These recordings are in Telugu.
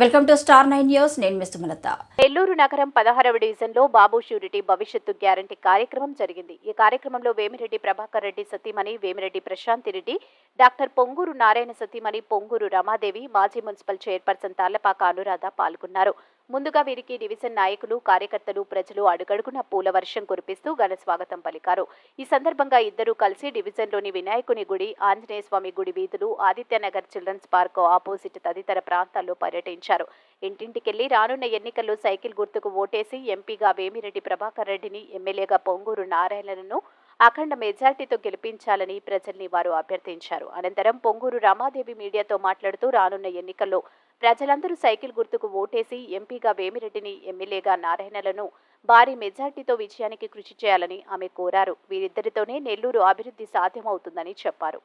Welcome to Star Nine News. నేను మిస్ సుమలత నెల్లూరు నగరం పదహారవ డివిజన్లో బాబు షూరిటీ భవిష్యత్తు గ్యారంటీ కార్యక్రమం జరిగింది. ఈ కార్యక్రమంలో వేమిరెడ్డి ప్రభాకర్ రెడ్డి సతీమణి వేమిరెడ్డి ప్రశాంతి రెడ్డి డాక్టర్ పొంగూరు నారాయణ సతీమణి పొంగూరు రమాదేవి మాజీ మున్సిపల్ చైర్పర్సన్ తాళ్ళపాక అనురాధ పాల్గొన్నారు. ముందుగా వీరికి డివిజన్ నాయకులు కార్యకర్తలు ప్రజలు అడుగడుగున పూల వర్షం కురిపిస్తూ ఘన స్వాగతం పలికారు. ఈ సందర్భంగా ఇద్దరూ కలిసి డివిజన్లోని వినాయకుని గుడి ఆంజనేయ స్వామి గుడి వీధులు ఆదిత్యనగర్ చిల్డ్రన్స్ పార్క్ ఆపోజిట్ తదితర ప్రాంతాల్లో పర్యటించారు. ఇంటింటికెళ్ళి రానున్న ఎన్నికల్లో సైకిల్ గుర్తుకు ఓటేసి ఎంపీగా వేమిరెడ్డి ప్రభాకర్ రెడ్డిని ఎమ్మెల్యేగా పొంగూరు నారాయణలను అఖండ మెజార్టీతో గెలిపించాలని ప్రజల్ని వారు అభ్యర్థించారు. అనంతరం పొంగూరు రామాదేవి మీడియాతో మాట్లాడుతూ రానున్న ఎన్నికల్లో ప్రజలందరూ సైకిల్ గుర్తుకు ఓటేసి ఎంపీగా వేమిరెడ్డిని ఎమ్మెల్యేగా నారాయణలను భారీ మెజార్టీతో విజయానికి కృషి చేయాలని ఆమె కోరారు. వీరిద్దరితోనే నెల్లూరు అభివృద్ధి సాధ్యమవుతుందని చెప్పారు.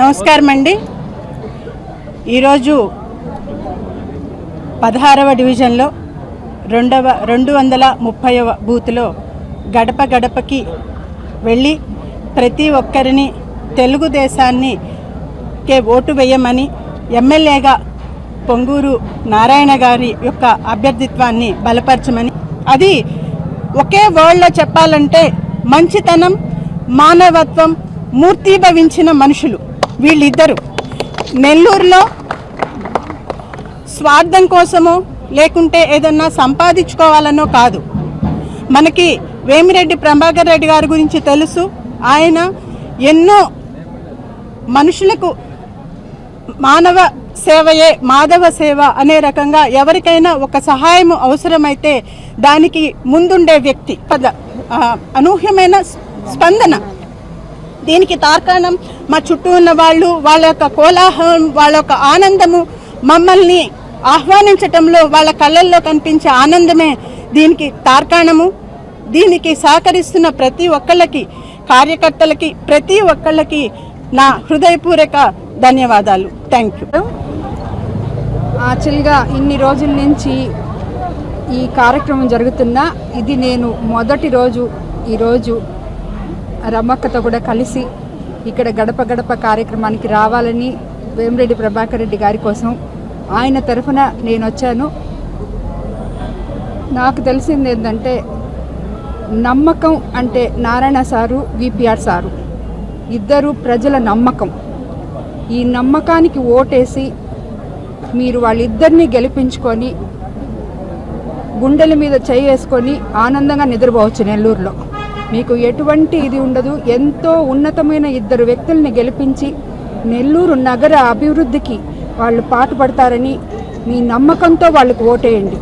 నమస్కారం అండి ఈరోజు పదహారవ డివిజన్లో రెండవ రెండు వందల ముప్పైవ బూత్లో గడప గడపకి వెళ్ళి ప్రతి ఒక్కరిని తెలుగుదేశాన్ని కే ఓటు వేయమని ఎమ్మెల్యేగా పొంగూరు నారాయణ గారి యొక్క అభ్యర్థిత్వాన్ని బలపరచమని. అది ఒకే వర్డ్లో చెప్పాలంటే మంచితనం మానవత్వం మూర్తీభవించిన మనుషులు వీళ్ళిద్దరు. నెల్లూరులో స్వార్థం కోసమో లేకుంటే ఏదన్నా సంపాదించుకోవాలనో కాదు. మనకి వేమిరెడ్డి ప్రభాకర్ రెడ్డి గారి గురించి తెలుసు. ఆయన ఎన్నో మనుషులకు మానవ సేవయే మాధవ సేవ అనే రకంగా ఎవరికైనా ఒక సహాయం అవసరమైతే దానికి ముందుండే వ్యక్తి పద అనూహ్యమైన స్పందన. దీనికి తార్కాణం మా చుట్టూ ఉన్న వాళ్ళు వాళ్ళ యొక్క కోలాహలం వాళ్ళ యొక్క ఆనందము మమ్మల్ని ఆహ్వానించటంలో వాళ్ళ కళ్ళల్లో కనిపించే ఆనందమే దీనికి తార్కాణము. దీనికి సహకరిస్తున్న ప్రతి ఒక్కళ్ళకి కార్యకర్తలకి ప్రతి ఒక్కళ్ళకి నా హృదయపూర్వక ధన్యవాదాలు. థ్యాంక్ యూ యాక్చువల్గా ఇన్ని రోజుల నుంచి ఈ కార్యక్రమం జరుగుతున్నా ఇది నేను మొదటి రోజు ఈరోజు రమ్మక్కతో కూడా కలిసి ఇక్కడ గడప గడప కార్యక్రమానికి రావాలని వేమిరెడ్డి ప్రభాకర్ రెడ్డి గారి కోసం ఆయన తరఫున నేను వచ్చాను. నాకు తెలిసింది ఏంటంటే నమ్మకం అంటే నారాయణ సారు విపిఆర్ సారు. ఇద్దరు ప్రజల నమ్మకం. ఈ నమ్మకానికి ఓటేసి మీరు వాళ్ళిద్దరిని గెలిపించుకొని గుండెల మీద చేయి వేసుకొని ఆనందంగా నిద్రపోవచ్చు నెల్లూరులో. మీకు ఎటువంటి ఇది ఉండదు. ఎంతో ఉన్నతమైన ఇద్దరు వ్యక్తుల్ని గెలిపించి నెల్లూరు నగర అభివృద్ధికి వాళ్ళు పాటుపడతారని మీ నమ్మకంతో వాళ్ళకు ఓటేయండి.